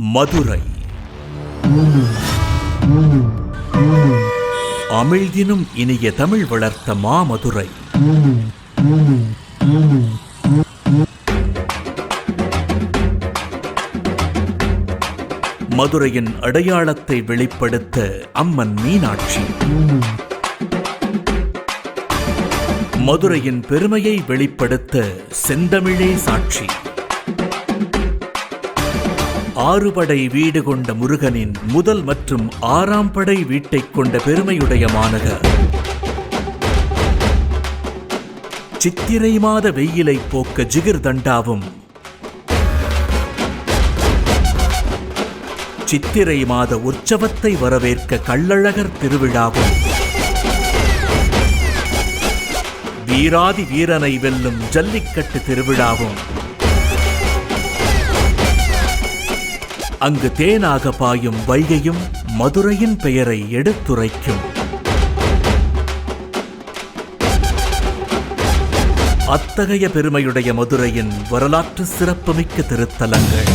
மதுரை. அமிழ்தினும் இனிய தமிழ் வளர்த்த மாமதுரை. மதுரையின் அடையாளத்தை வெளிப்படுத்த அம்மன் மீனாட்சி. மதுரையின் பெருமையை வெளிப்படுத்த செந்தமிழே சாட்சி. ஆறுபடை வீடு கொண்ட முருகனின் முதல் மற்றும் ஆறாம் படை வீட்டைக் கொண்ட பெருமையுடைய மாநகர். சித்திரை மாத வெயிலை போக்க ஜிகிர் தண்டாவும். சித்திரை மாத உற்சவத்தை வரவேற்க கள்ளழகர் திருவிழாவும். வீராதி வீரனை வெல்லும் ஜல்லிக்கட்டு திருவிழாவும். அங்கு தேனாக பாயும் வைகையும் மதுரையின் பெயரை எடுத்துரைக்கும். அத்தகைய பெருமையுடைய மதுரையின் வரலாற்று சிறப்புமிக்க திருத்தலங்கள்.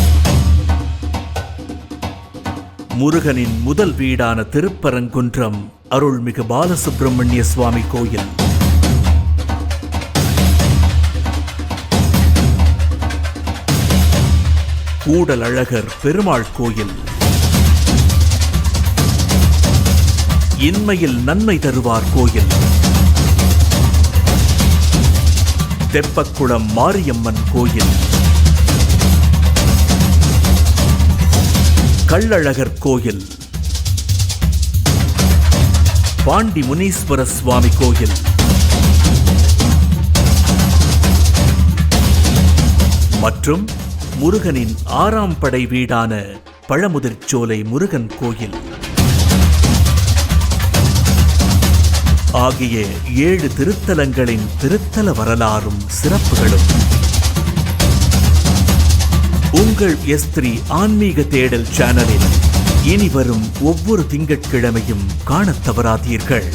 முருகனின் முதல் வீடான திருப்பரங்குன்றம் அருள்மிகு பாலசுப்பிரமணிய சுவாமி கோயில். கூடலழகர் பெருமாள் கோயில். இன்மையில் நன்மை தருவார் கோயில். தெப்பக்குளம் மாரியம்மன் கோயில். கள்ளழகர் கோயில். பாண்டி முனீஸ்வர சுவாமி கோயில். மற்றும் முருகனின் ஆறாம் படை வீடான பழமுதிர்ச்சோலை முருகன் கோயில். ஆகிய ஏழு திருத்தலங்களின் திருத்தல வரலாறும் சிறப்புகளும். உங்கள் எஸ்திரி ஆன்மீக தேடல் சேனலில் இனி வரும் ஒவ்வொரு திங்கட்கிழமையும் காணத் தவறாதீர்கள்.